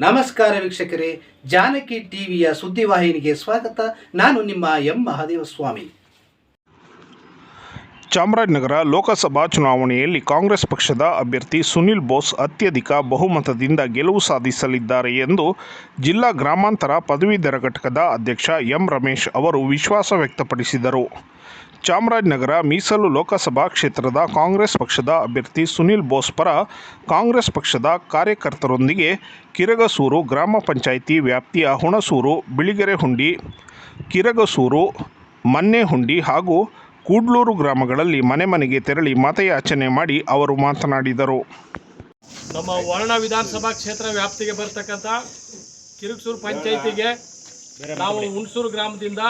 ನಮಸ್ಕಾರ ವೀಕ್ಷಕರೇ, ಜಾನಕಿ ಟಿವಿಯ ಸುದ್ದಿವಾಹಿನಿಗೆ ಸ್ವಾಗತ. ನಾನು ನಿಮ್ಮ ಎಂ. ಮಹಾದೇವ ಸ್ವಾಮಿ ಚಾಮರಾಜನಗರ ಲೋಕಸಭಾ ಚುನಾವಣೆಯಲ್ಲಿ ಕಾಂಗ್ರೆಸ್ ಪಕ್ಷದ ಅಭ್ಯರ್ಥಿ ಸುನಿಲ್ ಬೋಸ್ ಅತ್ಯಧಿಕ ಬಹುಮತದಿಂದ ಗೆಲುವು ಸಾಧಿಸಲಿದ್ದಾರೆ ಎಂದು ಜಿಲ್ಲಾ ಗ್ರಾಮಾಂತರ ಪದವೀಧರ ಘಟಕದ ಅಧ್ಯಕ್ಷ ಎಂ. ರಮೇಶ್ ಅವರು ವಿಶ್ವಾಸ ವ್ಯಕ್ತಪಡಿಸಿದರು. ಚಾಮರಾಜನಗರ ಮೀಸಲು ಲೋಕಸಭಾ ಕ್ಷೇತ್ರದ ಕಾಂಗ್ರೆಸ್ ಪಕ್ಷದ ಅಭ್ಯರ್ಥಿ ಸುನಿಲ್ ಬೋಸ್ ಪರ ಕಾಂಗ್ರೆಸ್ ಪಕ್ಷದ ಕಾರ್ಯಕರ್ತರೊಂದಿಗೆ ಕಿರಗಸೂರು ಗ್ರಾಮ ಪಂಚಾಯಿತಿ ವ್ಯಾಪ್ತಿಯ ಹುಣಸೂರು, ಬಿಳಿಗೆರೆಹುಂಡಿ, ಕಿರಗಸೂರು, ಮನ್ನೆಹುಂಡಿ ಹಾಗೂ ಕೂಡ್ಲೂರು ಗ್ರಾಮಗಳಲ್ಲಿ ಮನೆ ಮನೆಗೆ ತೆರಳಿ ಮತಯಾಚನೆ ಮಾಡಿ ಅವರು ಮಾತನಾಡಿದರು. ನಮ್ಮ ವರ್ಣ ವಿಧಾನಸಭಾ ಕ್ಷೇತ್ರ ವ್ಯಾಪ್ತಿಗೆ ಬರ್ತಕ್ಕಂಥ ಕಿರುಕ್ಸೂರು ಪಂಚಾಯಿತಿಗೆ ನಾವು ಹುಣಸೂರು ಗ್ರಾಮದಿಂದ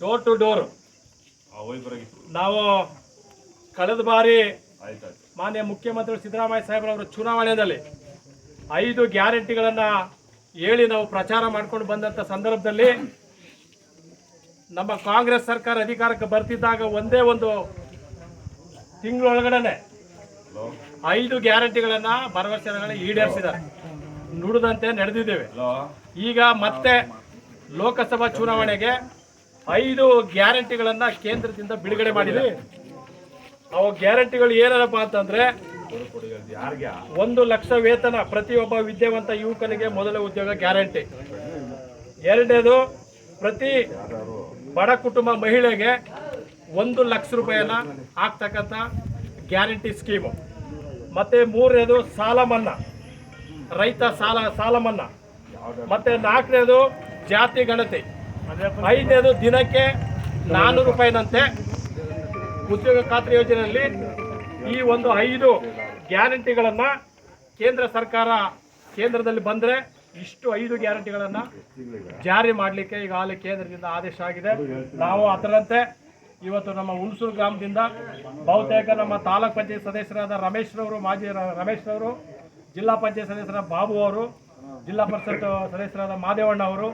ಡೋರ್ ಟು ಡೋರ್ ನಾವು ಕಳೆದ ಬಾರಿ ಮಾನ್ಯ ಮುಖ್ಯಮಂತ್ರಿ ಸಿದ್ದರಾಮಯ್ಯ ಸಾಹೇಬ್ರವರ ಚುನಾವಣೆಯಲ್ಲಿ ಐದು ಗ್ಯಾರಂಟಿಗಳನ್ನು ಹೇಳಿ ನಾವು ಪ್ರಚಾರ ಮಾಡ್ಕೊಂಡು ಬಂದಂಥ ಸಂದರ್ಭದಲ್ಲಿ ನಮ್ಮ ಕಾಂಗ್ರೆಸ್ ಸರ್ಕಾರ ಅಧಿಕಾರಕ್ಕೆ ಬರ್ತಿದ್ದಾಗ ಒಂದೇ ಒಂದು ತಿಂಗಳೊಳಗಡೆ ಐದು ಗ್ಯಾರಂಟಿಗಳನ್ನ ಭರವಸೆಗಳನ್ನು ಈಡೇರಿಸಿದ್ದಾರೆ. ನುಡಿದಂತೆ ನಡೆದಿದ್ದೇವೆ. ಈಗ ಮತ್ತೆ ಲೋಕಸಭಾ ಚುನಾವಣೆಗೆ ಐದು ಗ್ಯಾರಂಟಿಗಳನ್ನ ಕೇಂದ್ರದಿಂದ ಬಿಡುಗಡೆ ಮಾಡಿದೆ ಅವು ಗ್ಯಾರಂಟಿಗಳು ಏನಪ್ಪ ಅಂತಂದ್ರೆ ಒಂದು ಲಕ್ಷ ವೇತನ ಪ್ರತಿಯೊಬ್ಬ ವಿದ್ಯಾವಂತ ಯುವಕನಿಗೆ ಮೊದಲ ಉದ್ಯೋಗ ಗ್ಯಾರಂಟಿ. ಎರಡನೇದು, ಪ್ರತಿ ಬಡ ಕುಟುಂಬ ಮಹಿಳೆಗೆ ಒಂದು ಲಕ್ಷ ರೂಪಾಯಿಯನ್ನ ಹಾಕ್ತಕ್ಕಂಥ ಗ್ಯಾರಂಟಿ ಸ್ಕೀಮು. ಮತ್ತೆ ಮೂರನೇದು, ಸಾಲ ಮನ್ನಾ. ರೈತ ಸಾಲ ಸಾಲ ಮನ್ನಾ. ಮತ್ತೆ ನಾಲ್ಕನೇದು, ಜಾತಿ ಗಣತಿ. ಐದನೇದು ದಿನಕ್ಕೆ ನಾನ್ನೂರು ರೂಪಾಯಿನಂತೆ ಉದ್ಯೋಗ ಖಾತ್ರಿ ಯೋಜನೆಯಲ್ಲಿ ಈ ಒಂದು ಐದು ಗ್ಯಾರಂಟಿಗಳನ್ನು ಕೇಂದ್ರ ಸರ್ಕಾರ ಕೇಂದ್ರದಲ್ಲಿ ಬಂದರೆ ಇಷ್ಟು ಐದು ಗ್ಯಾರಂಟಿಗಳನ್ನು ಜಾರಿ ಮಾಡಲಿಕ್ಕೆ ಈಗ ಈಗಾಗಲೇ ಕೇಂದ್ರದಿಂದ ಆದೇಶ ಆಗಿದೆ. ನಾವು ಅದರಂತೆ ಇವತ್ತು ನಮ್ಮ ಹುಣಸೂರು ಗ್ರಾಮದಿಂದ ಬಹುತೇಕ ನಮ್ಮ ತಾಲೂಕ್ ಪಂಚಾಯತ್ ಸದಸ್ಯರಾದ ರಮೇಶ್ ರವರು, ಮಾಜಿ ರಮೇಶ್ರವರು ರಮೇಶ್ ರವರು, ಜಿಲ್ಲಾ ಪಂಚಾಯತ್ ಸದಸ್ಯರ ಬಾಬು ಅವರು, ಜಿಲ್ಲಾ ಪರಿಷತ್ ಸದಸ್ಯರಾದ ಮಾದೇವಣ್ಣ ಅವರು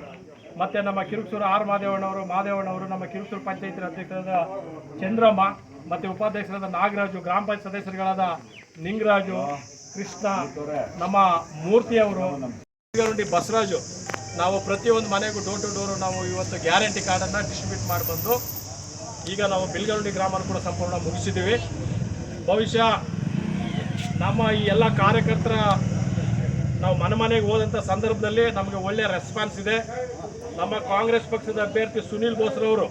ಮತ್ತೆ ನಮ್ಮ ಕಿರುಕ್ಸೂರು ಆರ್ ಮಾದೇವಣ್ಣವರು ಮಾದೇವಣ್ಣವರು ನಮ್ಮ ಕಿರುಕ್ಸೂರು ಪಂಚಾಯತ್ ಅಧ್ಯಕ್ಷರಾದ ಚಂದ್ರಮ್ಮ ಮತ್ತೆ ಉಪಾಧ್ಯಕ್ಷರಾದ ನಾಗರಾಜು, ಗ್ರಾಮ ಪಂಚಾಯತ್ ಸದಸ್ಯರುಗಳಾದ ನಿಂಗರಾಜು, ಕೃಷ್ಣ, ನಮ್ಮ ಮೂರ್ತಿಯವರು. ಬಸವರಾಜು, ನಾವು ಪ್ರತಿಯೊಂದು ಮನೆಗೂ ಡೋರ್ ಟು ಡೋರು ನಾವು ಇವತ್ತು ಗ್ಯಾರಂಟಿ ಕಾರ್ಡನ್ನು ಡಿಸ್ಟ್ರಿಬ್ಯೂಟ್ ಮಾಡಿ ಬಂದು ಈಗ ನಾವು ಬಿಲ್ಗರುಂಡಿ ಗ್ರಾಮ ಕೂಡ ಸಂಪೂರ್ಣ ಮುಗಿಸಿದ್ದೀವಿ. ಬಹುಶಃ ನಮ್ಮ ಈ ಎಲ್ಲ ಕಾರ್ಯಕರ್ತರ ನಾವು ಮನೆ ಮನೆಗೆ ಹೋದಂಥ ಸಂದರ್ಭದಲ್ಲಿ ನಮಗೆ ಒಳ್ಳೆಯ ರೆಸ್ಪಾನ್ಸ್ ಇದೆ. ನಮ್ಮ ಕಾಂಗ್ರೆಸ್ ಪಕ್ಷದ ಅಭ್ಯರ್ಥಿ ಸುನೀಲ್ ಬೋಸ್ರವರು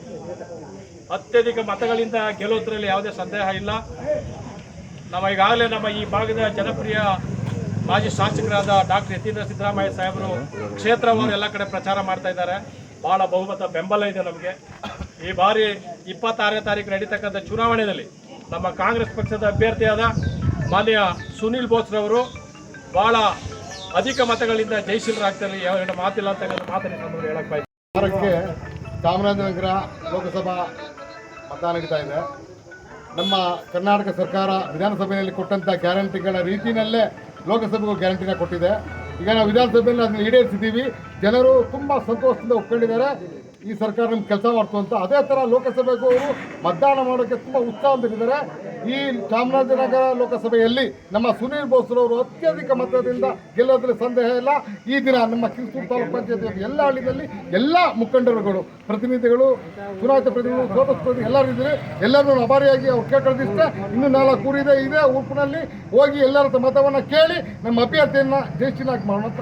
ಅತ್ಯಧಿಕ ಮತಗಳಿಂದ ಗೆಲ್ಲೋದ್ರಲ್ಲಿ ಯಾವುದೇ ಸಂದೇಹ ಇಲ್ಲ. ನಮ್ಮ ಈಗಾಗಲೇ ನಮ್ಮ ಈ ಭಾಗದ ಜನಪ್ರಿಯ ಮಾಜಿ ಶಾಸಕರಾದ ಡಾಕ್ಟರ್ ಯತೀಂದ್ರ ಸಿದ್ದರಾಮಯ್ಯ ಸಾಹೇಬರು ಕ್ಷೇತ್ರವರು ಎಲ್ಲ ಕಡೆ ಪ್ರಚಾರ ಮಾಡ್ತಾ ಇದ್ದಾರೆ. ಬಹಳ ಬಹುಮತ ಬೆಂಬಲ ಇದೆ ನಮಗೆ. ಈ ಬಾರಿ ಇಪ್ಪತ್ತಾರನೇ ತಾರೀಕು ನಡೀತಕ್ಕಂಥ ಚುನಾವಣೆಯಲ್ಲಿ ನಮ್ಮ ಕಾಂಗ್ರೆಸ್ ಪಕ್ಷದ ಅಭ್ಯರ್ಥಿಯಾದ ಮಾನ್ಯ ಸುನೀಲ್ ಬೋಸ್ರವರು ಬಹಳ ಅಧಿಕ ಮತಗಳಿಂದ ಜಯಶೀಲರಾಗ್ತಾರೆ ಯಾವ ಮಾತಿಲ್ಲ ಅಂತ ಮಾತನ್ನು ನಾನು ಹೇಳಕ್ ಬಯಸ್ತೀನಿ. ಚಾಮರಾಜನಗರ ಲೋಕಸಭಾ ಮತ ನಡೀತಾ ಇದೆ. ನಮ್ಮ ಕರ್ನಾಟಕ ಸರ್ಕಾರ ವಿಧಾನಸಭೆಯಲ್ಲಿ ಕೊಟ್ಟಂಥ ಗ್ಯಾರಂಟಿಗಳ ರೀತಿಯಲ್ಲೇ ಲೋಕಸಭೆಗೂ ಗ್ಯಾರಂಟಿನ ಕೊಟ್ಟಿದೆ. ಈಗ ನಾವು ವಿಧಾನಸಭೆಯಲ್ಲಿ ಅದನ್ನು ಈಡೇರಿಸಿದ್ದೀವಿ. ಜನರು ತುಂಬ ಸಂತೋಷದಿಂದ ಒಪ್ಕೊಂಡಿದ್ದಾರೆ. ಈ ಸರ್ಕಾರ ನಮ್ಗೆ ಕೆಲಸ ಮಾಡ್ತು ಅಂತ. ಅದೇ ಥರ ಲೋಕಸಭೆಗೂ ಅವರು ಮತದಾನ ಮಾಡೋಕ್ಕೆ ತುಂಬ ಉತ್ಸಾಹದಲ್ಲಿದ್ದಾರೆ ಈ ಚಾಮರಾಜನಗರ ಲೋಕಸಭೆಯಲ್ಲಿ ನಮ್ಮ ಸುನೀಲ್ ಬೋಸ್ರವರು ಅತ್ಯಧಿಕ ಮತದಿಂದ ಗೆಲ್ಲೋದ್ರಲ್ಲಿ ಸಂದೇಹ ಇಲ್ಲ. ಈ ದಿನ ನಮ್ಮ ಕಿಸೂರು ತಾಲೂಕು ಪಂಚಾಯತ್ ಎಲ್ಲ ಹಳ್ಳಿಗಳಲ್ಲಿ ಎಲ್ಲ ಮುಖಂಡರುಗಳು, ಪ್ರತಿನಿಧಿಗಳು, ಚುನಾಯಿತ ಪ್ರತಿನಿಧಿಗಳು ಸೋತ ಪ್ರತಿ ಎಲ್ಲರೂ ಇದ್ದಾರೆ. ಎಲ್ಲರನ್ನೂ ಅಭಾರಿಯಾಗಿ ಅವ್ರು ಕೇಳ್ಕೊಳ್ದಿಷ್ಟೇ ಇನ್ನು ನಾಲ್ಕು ಊರಿದೆ ಇದೆ ಉಡುಪಿನಲ್ಲಿ ಹೋಗಿ ಎಲ್ಲರ ಮತವನ್ನು ಕೇಳಿ ನಮ್ಮ ಅಭ್ಯರ್ಥಿಯನ್ನು ಜಯಶೀಲಾಗಿ ಮಾಡೋಣ ಅಂತ.